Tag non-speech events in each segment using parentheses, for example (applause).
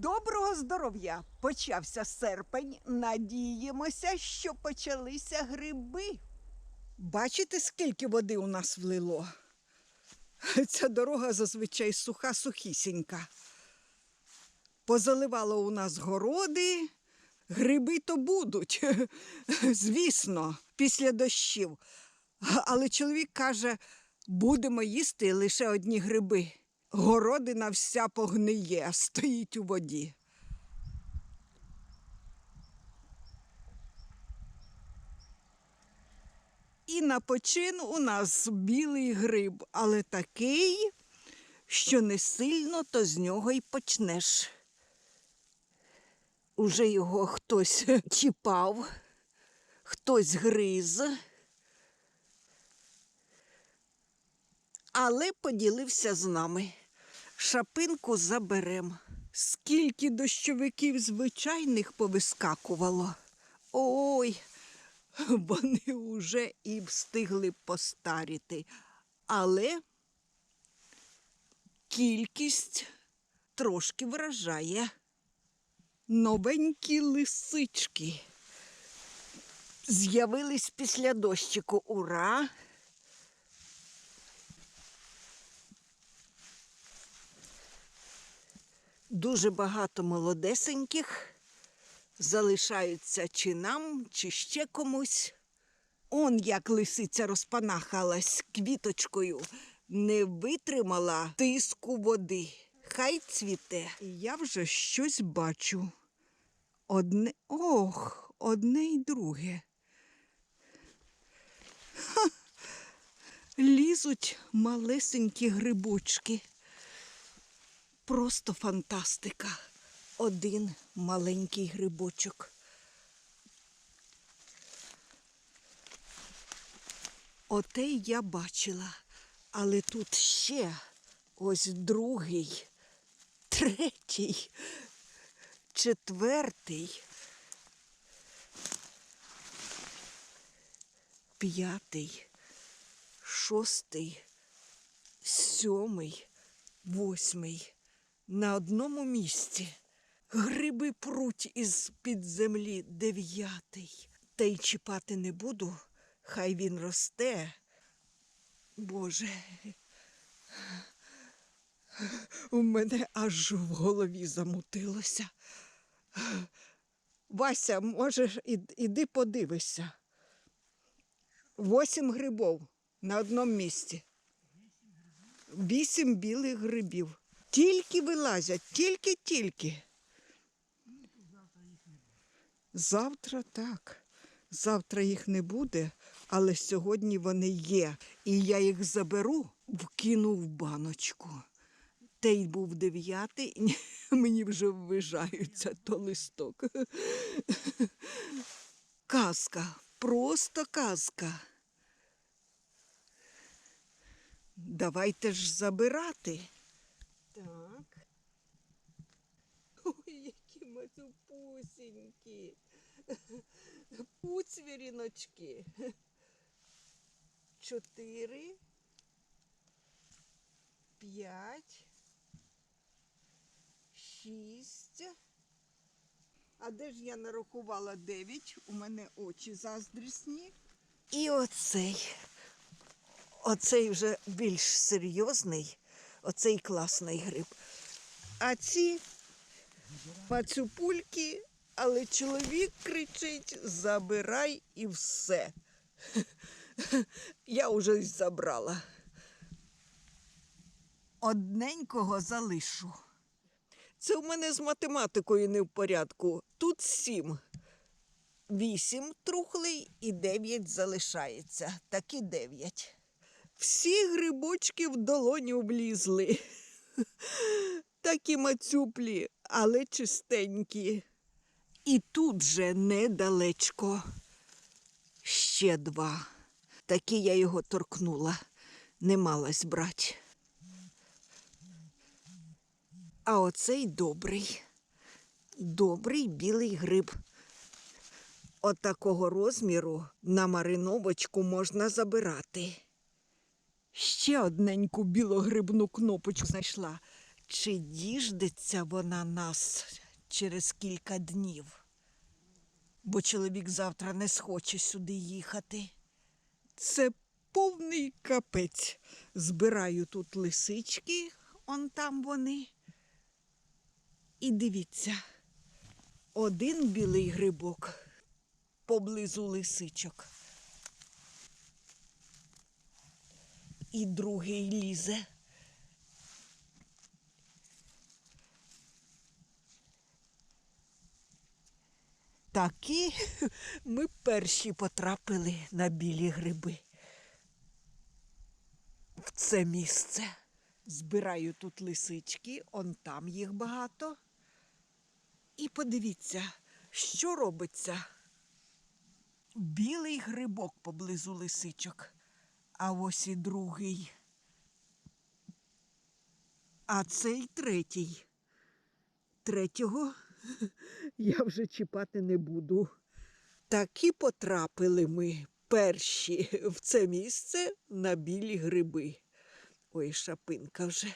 Доброго здоров'я! Почався серпень. Надіємося, що почалися гриби. Бачите, скільки води у нас влило? Ця дорога зазвичай суха, сухісінька. Позаливало у нас городи, гриби то будуть, (laughs) звісно, після дощів. Але чоловік каже, будемо їсти лише одні гриби. Городина вся погниє, стоїть у воді. І на почин у нас білий гриб, але такий, що не сильно, то з нього й почнеш. Уже його хтось (laughs) чіпав, хтось гриз. Але поділився з нами. Шапинку заберем. Скільки дощовиків звичайних повискакувало. Ой, вони уже і встигли постаріти. Але кількість трошки вражає. Новенькі лисички. З'явились після дощику. Ура! Дуже багато молодесеньких залишаються чи нам, чи ще комусь. Он як лисиця розпанахалась квіточкою, не витримала тиску води. Хай цвіте. Я вже щось бачу. Одне. Ох, одне й друге. Ха. Лізуть малесенькі грибочки. Просто фантастика. Один маленький грибочок. Отей я бачила, але тут ще ось другий, третій, четвертий, п'ятий, шостий, сьомий, восьмий на одному місці. Гриби пруть із під землі дев'ятий. Та й чіпати не буду, хай він росте. Боже. У мене аж в голові замутилося. Вася, може, іди подивися. Восім грибов на одному місці. Вісім білих грибів. Тільки вилазять, тільки-тільки. Завтра так. Завтра їх не буде, але сьогодні вони є. І я їх заберу, вкину в баночку. Той був дев'ятий, (laughs) мені вже ввижаються то листок. (laughs) Казка, просто казка. Давайте ж забирати. Так. Ой, які мацюпусінькі. (laughs) Пуцвіріночки. Чотири. П'ять. Шість. А де ж я нарахувала дев'ять? У мене очі заздрісні. І оцей. Оцей вже більш серйозний, оцей класний гриб. А ці пацюпульки, але чоловік кричить: забирай і все. (laughs) Я вже й забрала. Одненького залишу. Це в мене з математикою не в порядку. Тут сім. Вісім трухлий і дев'ять залишається. Такі дев'ять. Всі грибочки в долоню влізли. (laughs) Такі мацюплі, але чистенькі. І тут же недалечко. Ще два. Такі я його торкнула, не малась брать. А оцей добрий, добрий білий гриб. От такого розміру на мариновочку можна забирати. Ще одненьку білогрибну кнопочку знайшла. Чи діждеться вона нас через кілька днів? Бо чоловік завтра не схоче сюди їхати. Це повний капець. Збираю тут лисички, он там вони. І дивіться, один білий грибок поблизу лисичок. І другий лізе. Такі (laughs) ми перші потрапили на білі гриби. В це місце. Збираю тут лисички, он там їх багато. І подивіться, що робиться. Білий грибок поблизу лисичок, а ось і другий. А цей третій. Третього (laughs) я вже чіпати не буду. Такі потрапили ми перші (laughs) в це місце на білі гриби. Ой, шапинка вже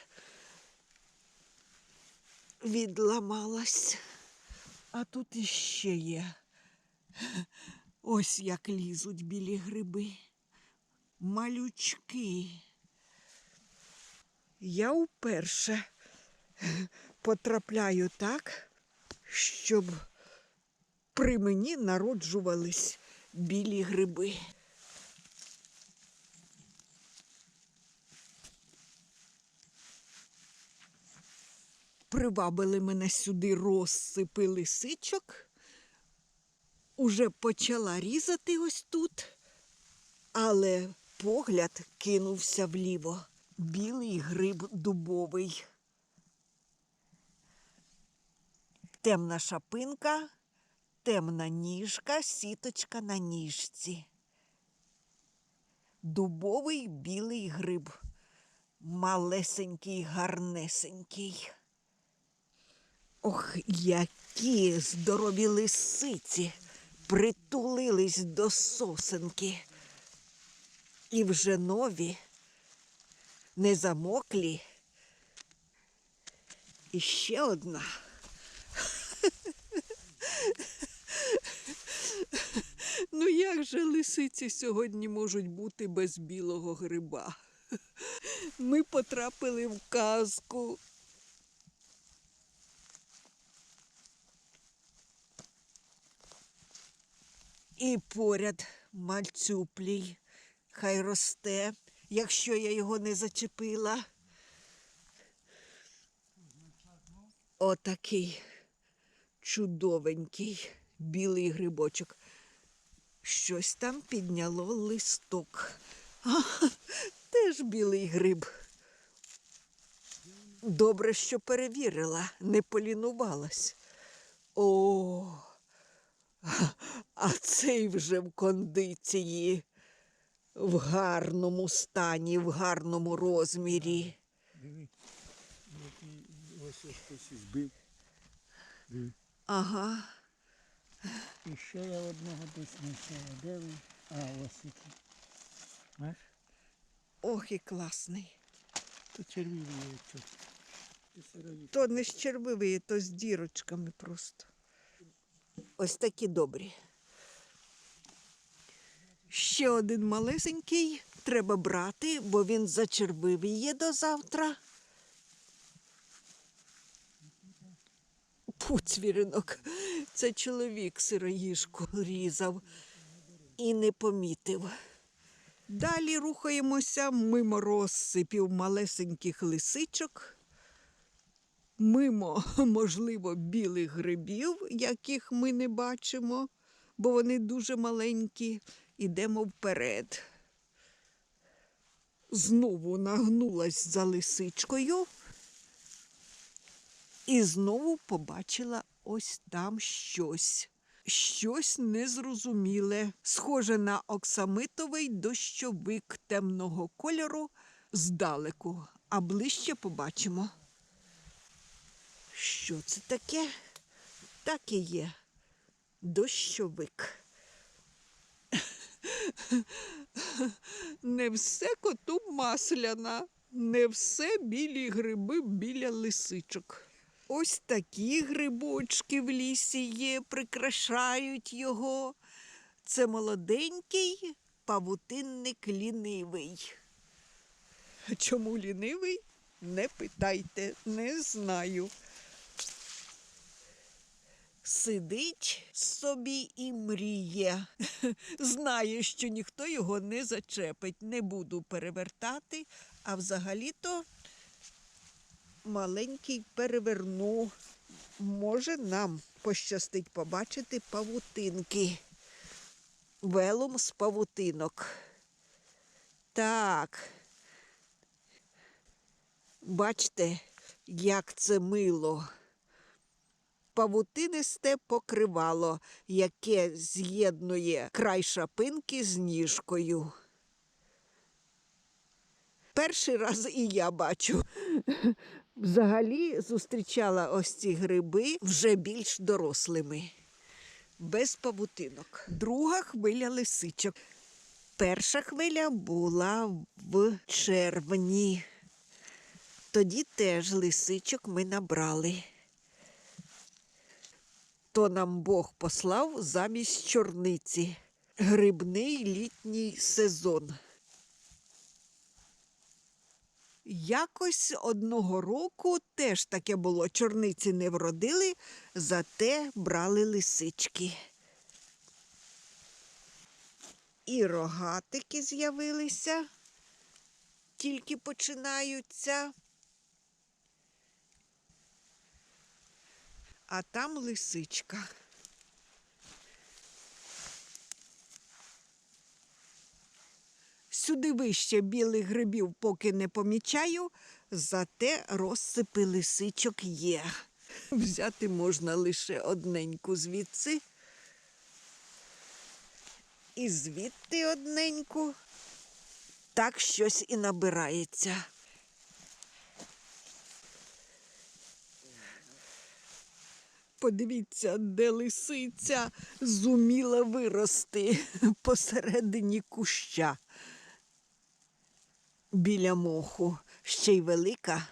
відламалась. А тут іще є. Ось як лізуть білі гриби. Малючки. Я вперше (laughs) потрапляю так, щоб при мені народжувались білі гриби. Привабили мене сюди розсипи лисичок. Уже почала різати ось тут, але погляд кинувся вліво. Білий гриб дубовий. Темна шапинка, темна ніжка, сіточка на ніжці. Дубовий білий гриб. Малесенький, гарнесенький. Ох, які здорові лисиці притулились до сосенки. І вже нові, не замоклі. І ще одна. Ну як же лисиці сьогодні можуть бути без білого гриба? (laughs) Ми потрапили в казку. І поряд мальцюплій. Хай росте, якщо я його не зачепила. Отакий чудовенький білий грибочок. Щось там підняло листок. А, теж білий гриб. Добре, що перевірила, не полінувалась. О, а цей вже в кондиції, в гарному стані, в гарному розмірі. Диви, ось ось хтось збив. Ага. І ще я одного десь знайшов. Де він? А, ось який. Бачиш? Ох і класний. То червивий. Ти. То не з червивий, то з дірочками просто. Ось такі добрі. Ще один малесенький треба брати, бо він зачервивий є до завтра. Пуцвіринок. Це чоловік сироїжку різав і не помітив. Далі рухаємося мимо розсипів малесеньких лисичок, мимо, можливо, білих грибів, яких ми не бачимо, бо вони дуже маленькі. Ідемо вперед. Знову нагнулась за лисичкою і знову побачила ось там щось. Щось незрозуміле, схоже на оксамитовий дощовик темного кольору здалеку, а ближче побачимо. Що це таке? Так і є. Дощовик. (laughs) Не все коту масляна. Не все білі гриби біля лисичок. Ось такі грибочки в лісі є, прикрашають його. Це молоденький павутинник лінивий. Чому лінивий? Не питайте, не знаю. Сидить собі і мріє. (laughs) Знає, що ніхто його не зачепить. Не буду перевертати, а взагалі-то маленький переверну. Може, нам пощастить побачити павутинки. Велум з павутинок. Так. Бачите, як це мило. Павутинисте покривало, яке з'єднує край шапинки з ніжкою. Перший раз і я бачу. Взагалі зустрічала ось ці гриби вже більш дорослими, без павутинок. Друга хвиля лисичок. Перша хвиля була в червні. Тоді теж лисичок ми набрали. То нам Бог послав замість чорниці. Грибний літній сезон. Якось одного року теж таке було. Чорниці не вродили, зате брали лисички. І рогатики з'явилися, тільки починаються. А там лисичка. Сюди вище білих грибів поки не помічаю, зате розсипи лисичок є. Взяти можна лише одненьку звідси. І звідти одненьку. Так щось і набирається. Подивіться, де лисиця зуміла вирости посередині куща біля моху. Ще й велика,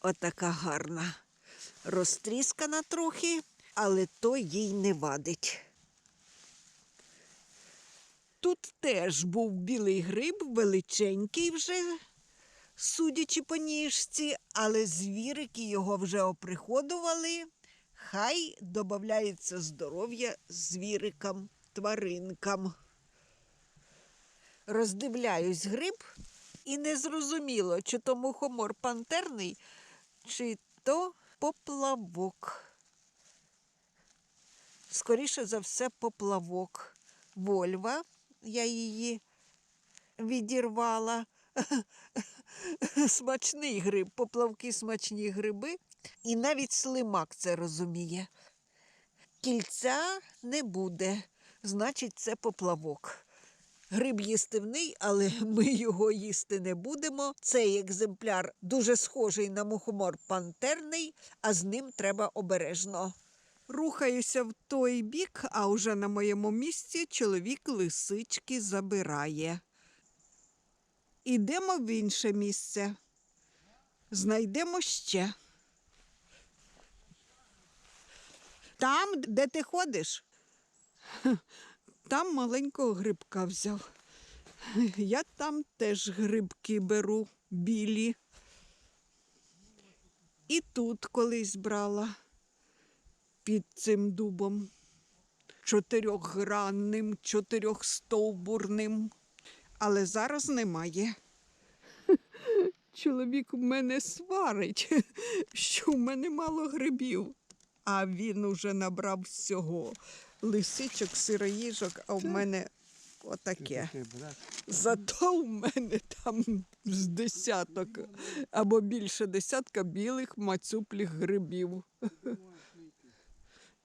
отака гарна. Розтріскана трохи, але то їй не вадить. Тут теж був білий гриб, величенький вже, судячи по ніжці, але звірики його вже оприходували. Хай додається здоров'я звірикам, тваринкам. Роздивляюсь гриб і не зрозуміло, чи то мухомор пантерний, чи то поплавок. Скоріше за все, поплавок. Вольва, я її відірвала. (laughs) Смачний гриб, поплавки смачні гриби, і навіть слимак це розуміє. Кільця не буде, значить, це поплавок. Гриб їстивний, але (laughs) ми його їсти не будемо. Цей екземпляр дуже схожий на мухомор пантерний, а з ним треба обережно. Рухаюся в той бік, а уже на моєму місці чоловік лисички забирає. Ідемо в інше місце. Знайдемо ще. Там, де ти ходиш? Там маленького грибка взяв. (laughs) Я там теж грибки беру білі. І тут колись брала під цим дубом. Чотирьохгранним, чотирьохстовбурним. Але зараз немає. (laughs) Чоловік в мене сварить, (laughs) що в мене мало грибів, а він уже набрав всього лисичок, сироїжок, а в мене отаке. Зато в мене там з десяток або більше десятка білих мацюпліх грибів.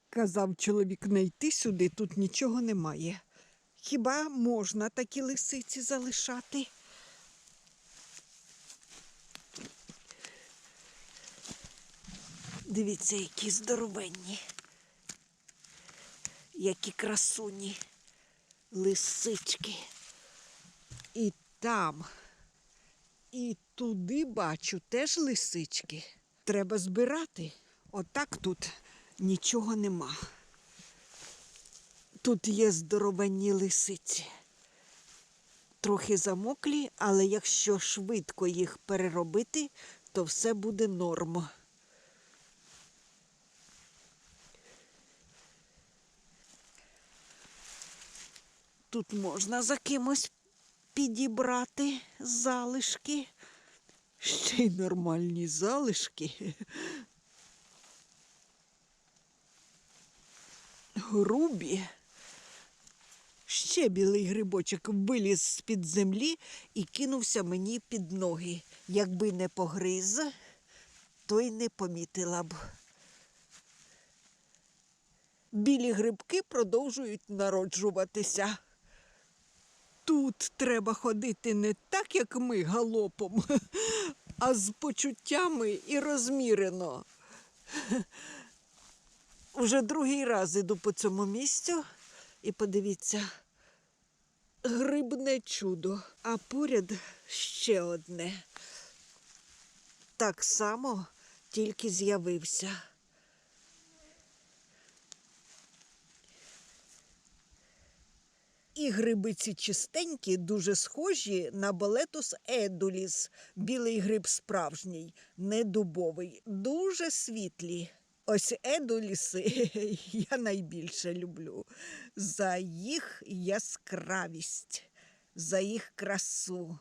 Казав чоловік, не йти сюди, тут нічого немає. Хіба можна такі лисиці залишати? Дивіться, які здоровенні, які красуні лисички. І там І туди бачу теж лисички. Треба збирати. Отак тут нічого нема. Тут є здоровенні лисиці. Трохи замоклі, але якщо швидко їх переробити, то все буде норм. Тут можна за кимось підібрати залишки. Ще й нормальні залишки. грубі. Ще білий грибочок виліз з-під землі і кинувся мені під ноги. Якби не погриз, то й не помітила б. Білі грибки продовжують народжуватися. Тут треба ходити не так, як ми галопом, (laughs) а з почуттями і розмірено. (laughs) Уже другий раз іду по цьому місцю і подивіться, грибне чудо, а поряд ще одне. Так само тільки з'явився. І гриби ці чистенькі, дуже схожі на болетус едуліс. Білий гриб справжній, не дубовий, дуже світлі. Ось едуліси (laughs) я найбільше люблю за їх яскравість, за їх красу.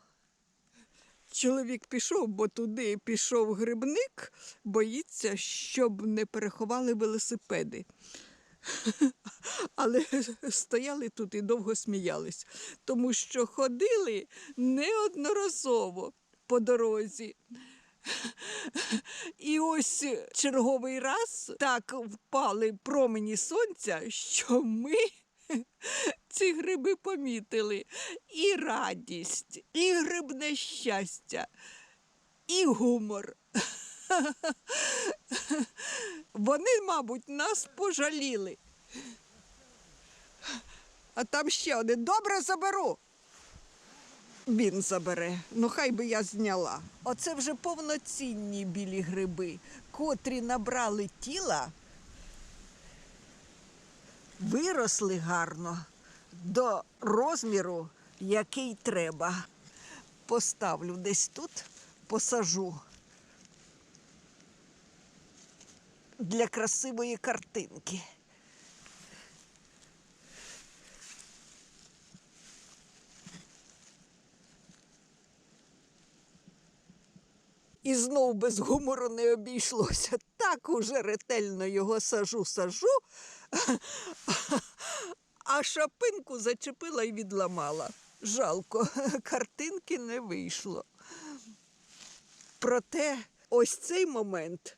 Чоловік пішов, бо туди пішов грибник, боїться, щоб не переховали велосипеди. (laughs) Але стояли тут і довго сміялись, тому що ходили неодноразово по дорозі. (laughs) І ось черговий раз так впали промені сонця, що ми (laughs) ці гриби помітили. І радість, і грибне щастя, і гумор. Вони, мабуть, нас пожаліли. А там ще один добре заберу. Він забере, ну хай би я зняла. Оце вже повноцінні білі гриби, котрі набрали тіла, виросли гарно до розміру, який треба. Поставлю десь тут, посажу для красивої картинки. І знов без гумору не обійшлося. Так уже ретельно його сажу, сажу, а шапинку зачепила і відламала. Жалко, картинки не вийшло. Проте ось цей момент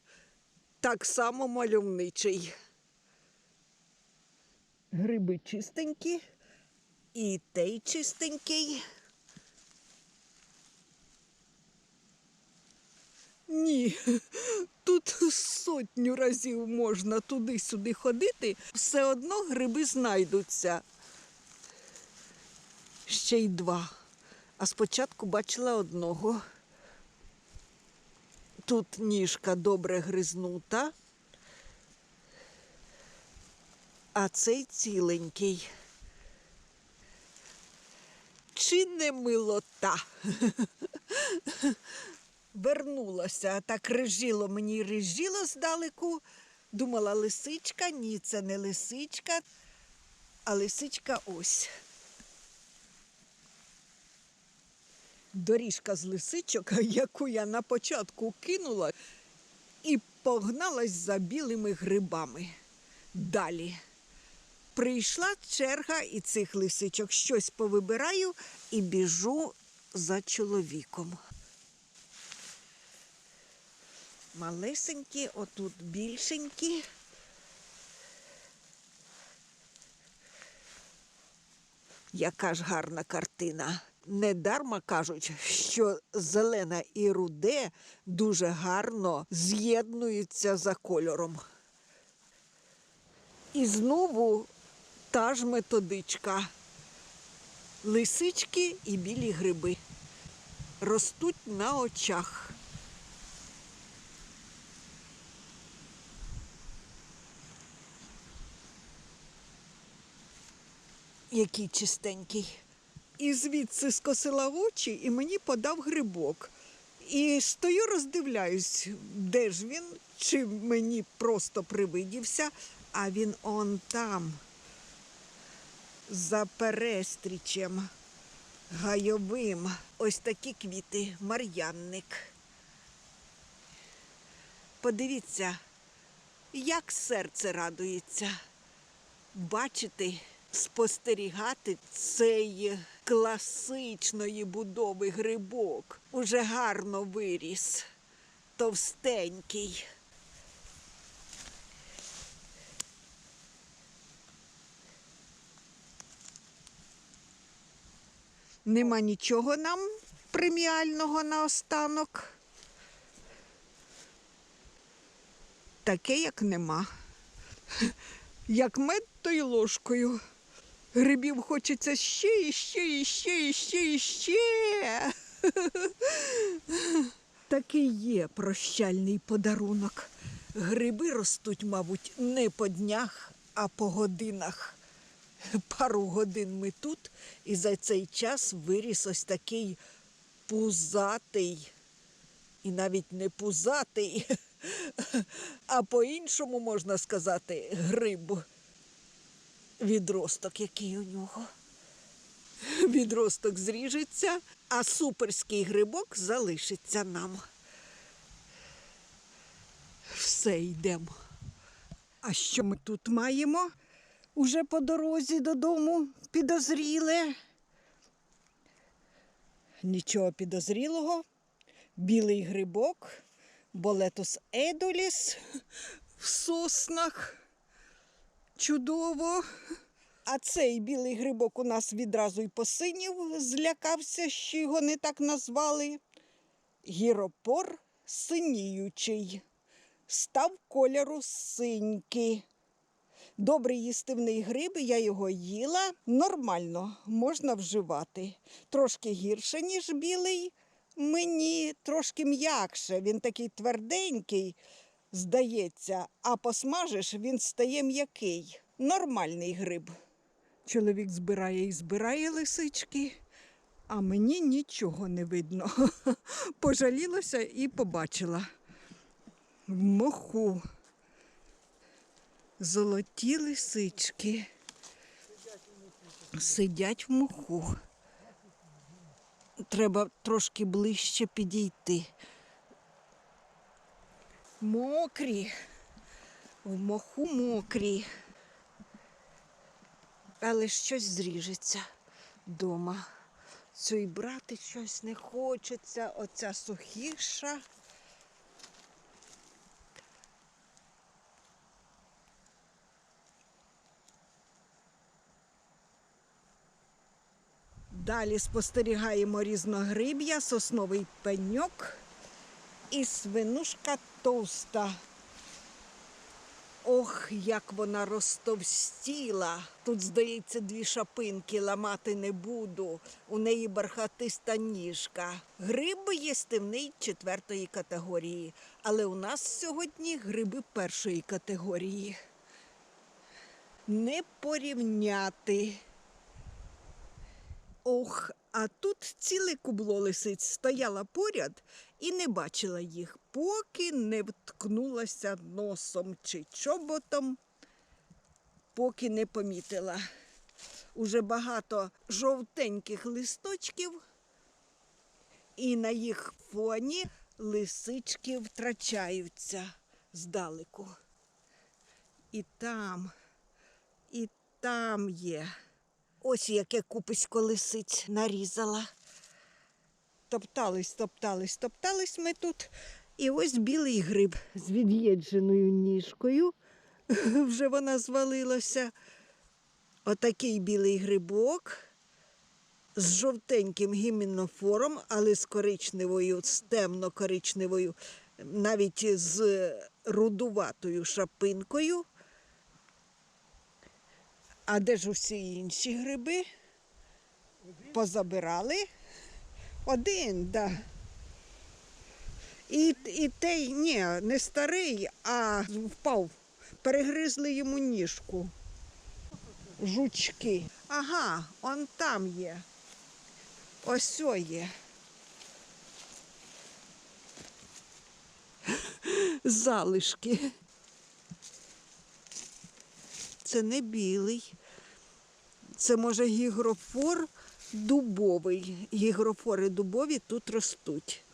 так само мальовничий. Гриби чистенькі, і той чистенький. Ні, (laughs) тут сотню разів можна туди-сюди ходити, все одно гриби знайдуться. Ще й два. А спочатку бачила одного. Тут ніжка добре гризнута, а цей ціленький. Чи не милота? (laughs) Вернулася, так режило мені режило здалеку. Думала, лисичка, ні, це не лисичка, а лисичка ось. Доріжка з лисичок, (laughs) яку я на початку кинула, і погналась за білими грибами. Далі. Прийшла черга і цих лисичок щось повибираю і біжу за чоловіком. Малесенькі, отут більшенькі. Яка ж гарна картина. Недарма кажуть, що зелене і руде дуже гарно з'єднуються за кольором. І знову та ж методичка. Лисички і білі гриби. ростуть на очах. Який чистенький. І звідси скосила очі і мені подав грибок. І стою, роздивляюсь, де ж він, чи мені просто привидівся, а він он там, за перестрічем гайовим. Ось такі квіти, мар'янник. Подивіться, як серце радується бачити, спостерігати цей класичної будови грибок. Уже гарно виріс, товстенький. Нема нічого нам преміального наостанок. Таке, як нема. Як мед, то й ложкою. Грибів хочеться ще і ще, і ще, і ще, і ще. Такий є прощальний подарунок. Гриби ростуть, мабуть, не по днях, а по годинах. Пару годин ми тут, і за цей час виріс ось такий пузатий. І навіть не пузатий, а по-іншому можна сказати гриб. Відросток, який у нього. Відросток зріжеться, а суперський грибок залишиться нам. Все йдемо. А що ми тут маємо? Уже по дорозі додому підозріле. Нічого підозрілого. Білий грибок, болетус едоліс в соснах. Чудово. А цей білий грибок у нас відразу й посинів, злякався, що його не так назвали. Гіропор синіючий, став кольору синьки. Добрий їстивний гриб, я його їла. Нормально, можна вживати. Трошки гірше, ніж білий. Мені трошки м'якше. Він такий тверденький, здається, а посмажиш, він стає м'який. Нормальний гриб. Чоловік збирає і збирає лисички, а мені нічого не видно. (laughs) Пожалілася і побачила. В моху. Золоті лисички сидять в моху. Треба трошки ближче підійти. Мокрі, в моху мокрі. Але щось зріжеться дома. Цю й брати щось не хочеться, оця сухіша. Далі спостерігаємо різногриб'я, сосновий пеньок і свинушка товста. Ох, як вона розтовстіла. Тут, здається, дві шапинки ламати не буду. У неї бархатиста ніжка. Гриб їстивний четвертої категорії. Але у нас сьогодні гриби першої категорії. Не порівняти. Ох, а тут ціле кубло лисиць стояла поряд і не бачила їх, поки не вткнулася носом чи чоботом, поки не помітила. Уже багато жовтеньких листочків, і на їх фоні лисички втрачаються здалеку. І там, і там є. Ось яке куписько лисиць нарізала. Топтались, топтались, топтались ми тут. І ось білий гриб з від'єдженою ніжкою. (laughs) Вже вона звалилася. Отакий білий грибок з жовтеньким гімінофором, але з коричневою, з темно-коричневою, навіть з рудуватою шапинкою. А де ж усі інші гриби? Позабирали, Один, да. І, і той, ні, не старий, а впав. Перегризли йому ніжку. Жучки. Ага, он там є. Ось є. Залишки. Це не білий. Це може гігрофор дубовий. Гігрофори дубові тут ростуть.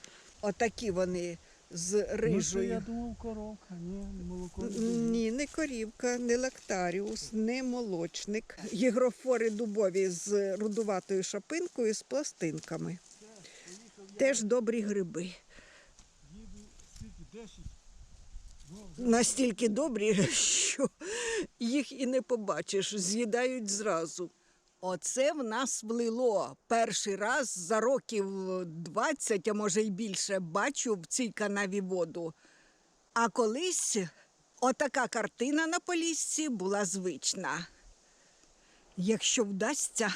Отакі вони з Ну, я думав коровка, ні, молоко. Ні, не корівка, не лактаріус, не молочник. Гігрофори дубові з рудуватою шапинкою, з пластинками. Теж добрі гриби. Їду скільки, 10? Настільки добрі, (laughs) що їх і не побачиш, з'їдають зразу. Оце в нас влило. Перший раз за років 20, а може й більше, бачу в цій канаві воду. А колись отака картина на полісці була звична. Якщо вдасться,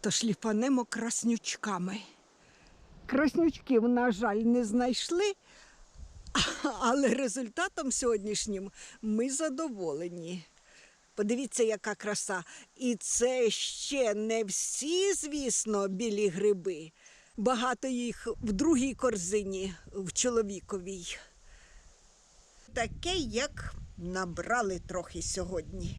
то шліфанемо краснючками. Краснючків, на жаль, не знайшли, (laughs) але результатом сьогоднішнім ми задоволені. Подивіться, яка краса. І це ще не всі, звісно, білі гриби. Багато їх в другій корзині, в чоловіковій. Таке, як набрали трохи сьогодні.